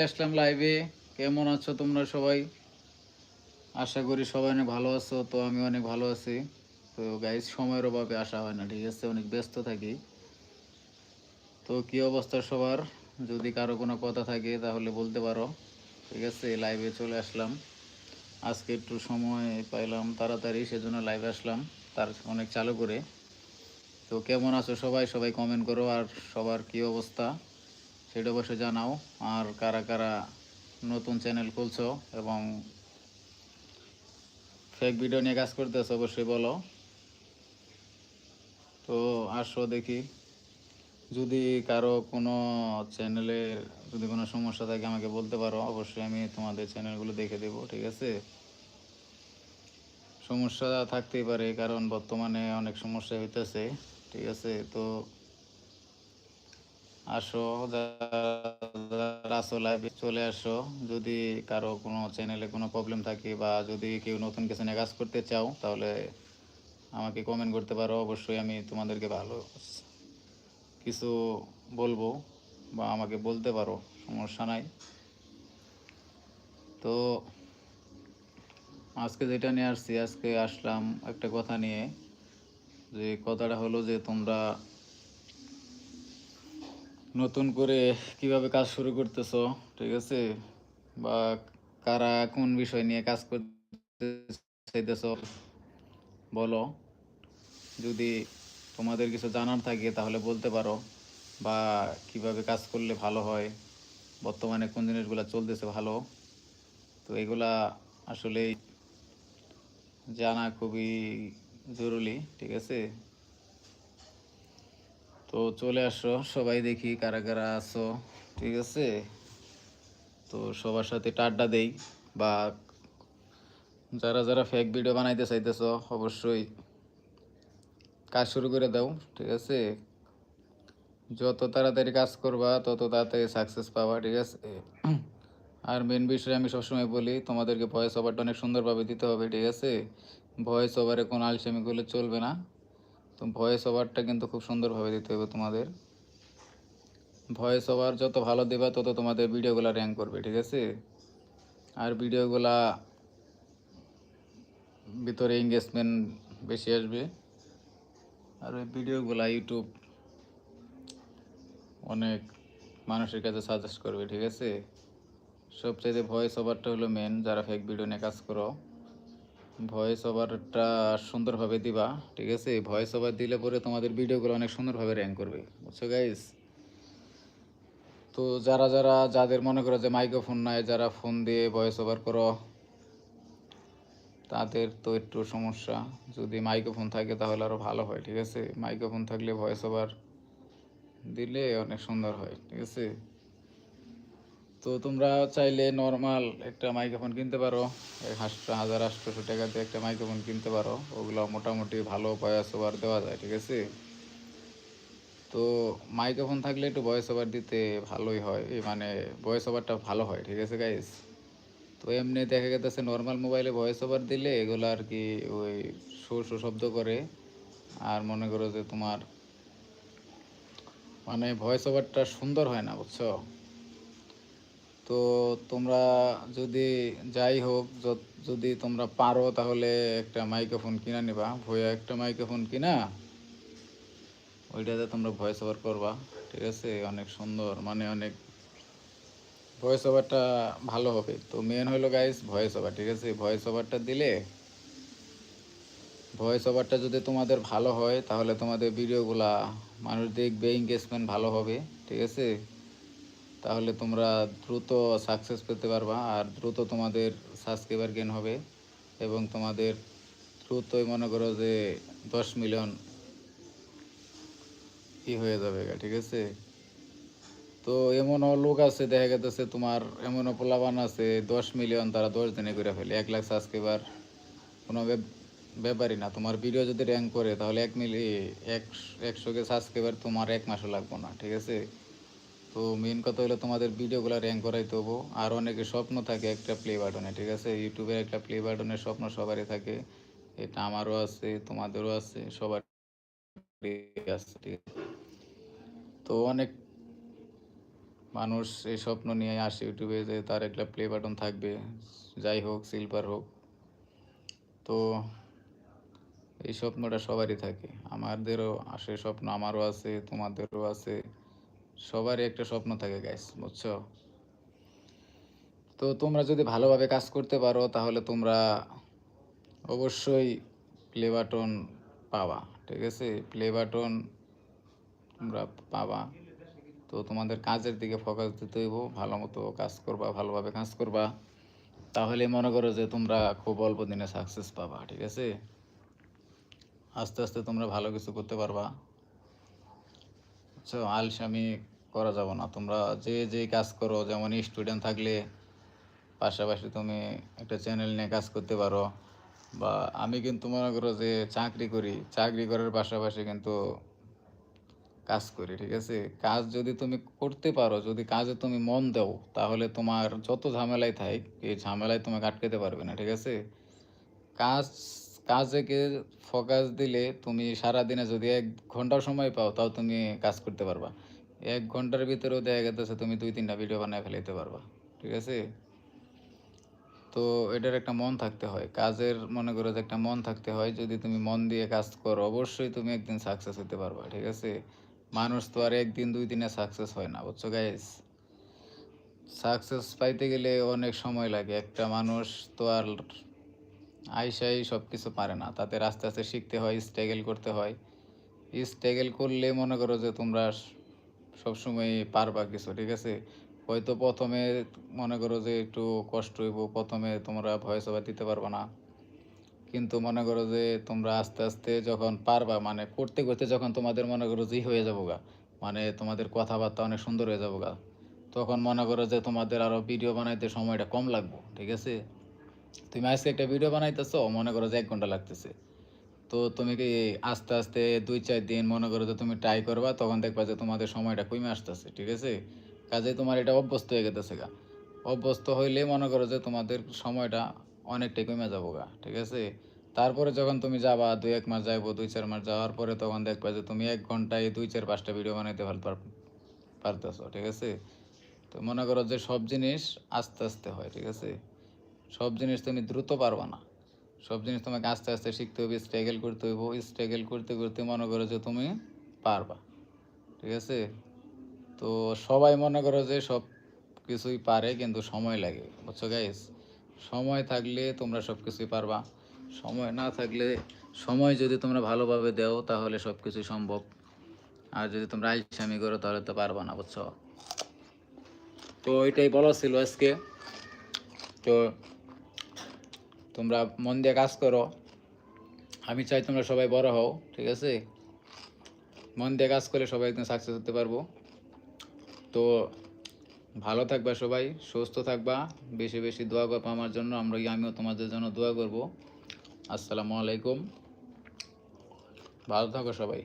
আসলাম লাইভে কেমন আছো তোমরা সবাই? আশা করি সবাই অনেক ভালো আছো, তো আমি অনেক ভালো আছি। তো গাইজ সময়ের অভাবে আসা হয় না, ঠিক আছে? অনেক ব্যস্ত থাকি। তো কি অবস্থা সবার? যদি কারও কোনো কথা থাকে, তাহলে বলতে পারো। ঠিক আছে লাইভে চলে আসলাম। আজকে একটু সময় পাইলাম তাড়াতাড়ি, সেজন্য লাইভে আসলাম। তার অনেক চালু করে। তো কেমন আছো সবাই? সবাই কমেন্ট করো, আর সবার কি অবস্থা? সেটা অবশ্যই জানাও। আর কারা কারা নতুন চ্যানেল খুলছো এবং ফেক ভিডিও নিয়ে কাজ করতেছো, অবশ্যই বলো। তো আসো দেখি। যদি কারও কোনো চ্যানেলের, যদি কোনো সমস্যা থাকে আমাকে বলতে পারো, অবশ্যই আমি তোমাদের চ্যানেলগুলো দেখে দেবো, ঠিক আছে? সমস্যা থাকতেই পারে, কারণ বর্তমানে অনেক সমস্যা হইতেছে, ঠিক আছে? তো আসো যারা আসো লাইভে চলে আসো। যদি কারও কোনো চ্যানেলে কোনো প্রবলেম থাকে বা যদি কেউ নতুন কিছু নিয়ে কাজ করতে চাও, তাহলে আমাকে কমেন্ট করতে পারো। অবশ্যই আমি তোমাদেরকে ভালো কিছু বলব বা আমাকে বলতে পারো, সমস্যা নাই। তো আজকে যেটা নিয়ে আসছি, আজকে আসলাম একটা কথা নিয়ে, যে কথাটা হলো যে তোমরা নতুন করে কীভাবে কাজ শুরু করতেছো, ঠিক আছে? বা কারা কোন বিষয় নিয়ে কাজ করতে বলো। যদি তোমাদের কিছু জানার থাকে তাহলে বলতে পারো। বা কীভাবে কাজ করলে ভালো হয়, বর্তমানে কোন জিনিসগুলো চলতেছে ভালো। তো এগুলা আসলে জানা খুবই জরুরি, ঠিক আছে? তো চলে আসো, সবাই দেখি কারা কারা আসো ঠিক আছে? তো সবার সাথে টাড্ডা দেই, বা যারা যারা ফেক ভিডিও বানাইতে চাইতেছো, অবশ্যই কাজ শুরু করে দাও, ঠিক আছে? যত তাড়াতাড়ি কাজ করবা, তত তাড়াতাড়ি সাকসেস পাবা, ঠিক আছে? আর মেন বিষয়ে আমি সবসময় বলি, তোমাদেরকে ভয়েস ওভারটা অনেক সুন্দরভাবে দিতে হবে, ঠিক আছে? ভয়েস ওভারে কোনো আলসেমি করলে চলবে না। তো ভয়েস ওভারটা কিন্তু খুব সুন্দরভাবে দিতে হবে তোমাদের। ভয়েস ওভার যত ভালো দেবা, তত তোমাদের ভিডিওগুলো র্যাঙ্ক করবে, ঠিক আছে? আর ভিডিওগুলা ভিতরে এঙ্গেজমেন্ট বেশি আসবে। আর ওই ভিডিওগুলা ইউটিউব অনেক মানুষের কাছে সাজেস্ট করবে, ঠিক আছে? সবচাইতে ভয়েস ওভারটা হলো মেন যারা ফেক ভিডিও নিয়ে কাজ করো। ভয়েস ওভারটা সুন্দরভাবে দিবা, ঠিক আছে? ভয়েস ওভার দিলে পরে তোমাদের ভিডিওগুলো অনেক সুন্দরভাবে র্যাঙ্ক করবে, বুঝছ গাইস তো যারা যারা, যাদের মনে করো যে মাইক্রোফোন নাই, যারা ফোন দিয়ে ভয়েস ওভার করো, তাদের তো একটু সমস্যা। যদি মাইক্রোফোন থাকে তাহলে আরও ভালো হয়, ঠিক আছে? মাইক্রোফোন থাকলে ভয়েস ওভার দিলে অনেক সুন্দর হয়, ঠিক আছে? তো তোমরা চাইলে নর্মাল একটা মাইক্রোফোন কিনতে পারো। এক হাজার আটশোশো টাকাতে একটা মাইক্রোফোন কিনতে পারো। ওগুলো মোটামুটি ভালো ভয়েস ওভার দেওয়া যায়, ঠিক আছে? তো মাইক্রোফোন থাকলে একটু ভয়েস ওভার দিতে ভালোই হয়। মানে ভয়েস ওভারটা ভালো হয়, ঠিক আছে গাইস তো এমনি দেখা গেছে নর্মাল মোবাইলে ভয়েস ওভার দিলে এগুলো আর কি ওই শো শো শব্দ করে। আর মনে করো যে তোমার মানে ভয়েস ওভারটা সুন্দর হয় না, বুঝছ? তো তোমরা যদি যাই হোক যদি তোমরা পারো তাহলে একটা মাইক্রোফোন কিনা নিবা। ভয়া একটা মাইক্রোফোন কিনা, ওইটাতে তোমরা ভয়েস ওভার করবা, ঠিক আছে? অনেক সুন্দর মানে অনেক ভয়েস ওভারটা ভালো হবে। তো মেন হলো গাইস ভয়েস ওভার ঠিক আছে? ভয়েস ওভারটা দিলে ভয়েস ওভারটা যদি তোমাদের ভালো হয়, তাহলে তোমাদের ভিডিওগুলা মানুষ দেখবে এঙ্গেজমেন্ট ভালো হবে, ঠিক আছে? তাহলে তোমরা দ্রুত সাকসেস পেতে পারবা, আর দ্রুত তোমাদের সাবস্ক্রাইবার গেন হবে এবং তোমাদের দ্রুতই মনে করো যে দশ মিলিয়ন ই হয়ে যাবে, ঠিক আছে? তো এমনও লোক আছে, দেখা গেছে তোমার এমনও পোলাবান আছে, দশ মিলিয়ন তারা দশ দিনে করে ফেলে, এক লাখ সাবস্ক্রাইবার কোনো ব্যাপ- ব্যাপারই না। তোমার ভিডিও যদি র্যাঙ্ক করে, তাহলে এক মিলি এক, একশোকে সাবস্ক্রাইবার তোমার এক মাসও লাগবে না, ঠিক আছে? তো মেন কথা হলো তোমাদের ভিডিওগুলো র্যাঙ্ক করাইতে হব আর অনেকে স্বপ্ন থাকে একটা প্লে বাটনে ঠিক আছে? ইউটিউবের একটা প্লে বাটনের স্বপ্ন সবারই থাকে। এটা আমারও আছে, তোমাদেরও আছে সবার তো অনেক মানুষ এই স্বপ্ন নিয়ে আসে ইউটিউবে যে তার একটা প্লে বাটন থাকবে। যাই হোক সিলভার হোক। তো এই স্বপ্নটা সবারই থাকে। আমাদেরও আসে, স্বপ্ন আমারও আছে, তোমাদেরও আছে। সবারই একটা স্বপ্ন থাকে গাইস বুঝছ? তো তোমরা যদি ভালোভাবে কাজ করতে পারো, তাহলে তোমরা অবশ্যই প্লে বাটন পাবা, ঠিক আছে? প্লে বাটন তোমরা পাবা। তো তোমাদের কাজের দিকে ফোকাস দিতে হইব ভালো মতো কাজ করবা, ভালোভাবে কাজ করবা। তাহলে মনে করো যে তোমরা খুব অল্প দিনে সাকসেস পাবা, ঠিক আছে? আস্তে আস্তে তোমরা ভালো কিছু করতে পারবা। বুঝছ? আলসামি করা যাব না। তোমরা যে যে কাজ করো, যেমন স্টুডেন্ট থাকলে পাশাপাশি তুমি একটা চ্যানেল নিয়ে কাজ করতে পারো। বা আমি কিন্তু মনে করো যে চাকরি করি, চাকরি করার পাশাপাশি কিন্তু কাজ করি, ঠিক আছে? কাজ যদি তুমি করতে পারো, যদি কাজে তুমি মন দাও, তাহলে তোমার যত ঝামেলাই থাক, এই ঝামেলায় তোমাকে আটকাতে পারবে না, ঠিক আছে? কাজ কাজেকে ফোকাস দিলে তুমি সারা দিনে যদি এক ঘন্টাও সময় পাও, তাও তুমি কাজ করতে পারবা। এক ঘণ্টার ভিতরেও দেখা গেছে তুমি দুই, তিনটা ভিডিও বানায় ফেলাইতে পারবা। ঠিক আছে? তো এটার একটা মন থাকতে হয়। কাজের মনে করো যে একটা মন থাকতে হয়, যদি তুমি মন দিয়ে কাজ করো, অবশ্যই তুমি একদিন সাকসেস হতে পারবা। ঠিক আছে? মানুষ তো আর একদিন, দুই দিনে সাকসেস হয় না। বুঝছ গাইস সাকসেস পাইতে গেলে অনেক সময় লাগে। একটা মানুষ তো আর আইসাই সব কিছু পারে না। তাদের আস্তে আস্তে শিখতে হয় স্ট্রাগল করতে হয়। স্ট্রাগল করলে মনে করো যে তোমরা সবসময় পারবা কিছু, ঠিক আছে? হয়তো প্রথমে মনে করো যে একটু কষ্ট হইব, প্রথমে তোমরা ভয়েস ওভার দিতে পারবে না। কিন্তু মনে করো যে তোমরা আস্তে আস্তে যখন পারবা মানে করতে করতে যখন তোমাদের মনে করো যে হয়ে যাব গা মানে তোমাদের কথাবার্তা অনেক সুন্দর হয়ে যাব গা, তখন মনে করো যে তোমাদের আরও ভিডিও বানাইতে সময়টা কম লাগবে, ঠিক আছে? তুমি আজকে একটা ভিডিও বানাইতেছো, মনে করো যে এক ঘণ্টা লাগতেছে। তো তুমি কি আস্তে আস্তে দুই চার দিন মনে করো যে তুমি ট্রাই করবা, তখন দেখবা যে তোমাদের সময়টা কমে আসতেছে, ঠিক আছে? কাজে তোমার এটা অভ্যস্ত হয়ে গেতেছে গা। অভ্যস্ত হইলে মনে করো যে তোমাদের সময়টা অনেকটাই কমে যাব গা, ঠিক আছে? তারপরে যখন তুমি যাবা, দুই এক মাস যাইবো, দুই চার মাস যাওয়ার পরে তখন দেখবা যে তুমি এক ঘন্টায় দুই চার পাঁচটা ভিডিও বানাইতে পার পারতেছো, ঠিক আছে? তো মনে করো যে সব জিনিস আস্তে আস্তে হয়, ঠিক আছে? সব জিনিস তুমি দ্রুত পারবা না। সব জিনিস তোমাকে আস্তে আস্তে শিখতে হবে স্ট্রাগল করতে হইব স্ট্রাগল করতে করতে মনে করো যে তুমি পারবা। ঠিক আছে? তো সবাই মনে করো যে সব কিছুই পারে কিন্তু সময় লাগে, বুঝছ গাইস সময় থাকলে তোমরা সব কিছুই পারবা। সময় না থাকলে, সময় যদি তোমরা ভালোভাবে দাও তাহলে সব কিছুই সম্ভব। আর যদি তোমরা আইসামি করো তাহলে তো পারবা না, বুঝছ? তো এটাই বলা ছিল আজকে। তো তোমরা মন দিয়ে কাজ করো। আমি চাই তোমরা সবাই বড় হও, ঠিক আছে? মন দিয়ে কাজ করলে সবাই একদিন সাকসেস হতে পারব। তো ভালো থাকবা সবাই, সুস্থ থাকবা, বেশি বেশি দোয়া করব আমার জন্য আমরা আমিও তোমাদের জন্য দোয়া করব। আসসালামু আলাইকুম। ভালো থাকো সবাই।